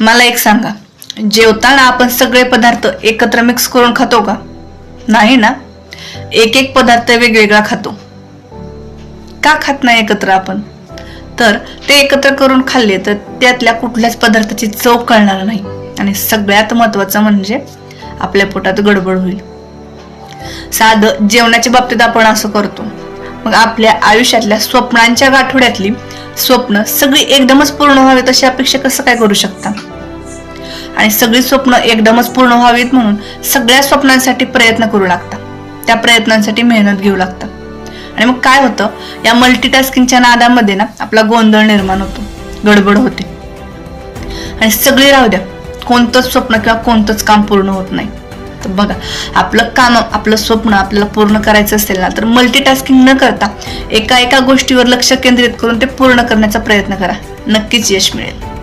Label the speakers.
Speaker 1: मला एक सांगा. जेवताना आपण सगळे पदार्थ एकत्र मिक्स करून खातो का? नाही ना? एक एक पदार्थ वेगवेगळा खातो. का खात नाही एकत्र आपण? तर ते एकत्र करून खाल्ले तर त्यातल्या कुठल्याच पदार्थाची चव कळणार नाही. आणि सगळ्यात महत्वाचं म्हणजे आपल्या पोटात गडबड होईल. साधं जेवणाच्या बाबतीत आपण असं करतो. मग आपल्या आयुष्यातल्या स्वप्नांच्या गाठोड्यातली स्वप्न सगळी एकदमच पूर्ण व्हावी तशी अपेक्षा कसं काय करू शकता? आणि सगळी स्वप्न एकदमच पूर्ण व्हावीत म्हणून सगळ्या स्वप्नांसाठी प्रयत्न करू लागता. त्या प्रयत्नांसाठी मेहनत घेऊ लागता. आणि मग काय होतं? या मल्टीटास्किंगच्या नादामध्ये ना आपला गोंधळ निर्माण होतो. गडबड होते. आणि सगळी राहू द्या. कोणतंच स्वप्न किंवा कोणतंच काम पूर्ण होत नाही. तर बघा आपलं काम आपलं स्वप्न आपल्याला पूर्ण करायचं असेल ना तर मल्टीटास्किंग न करता एका एका गोष्टीवर लक्ष केंद्रित करून ते पूर्ण करण्याचा प्रयत्न करा. नक्कीच यश मिळेल.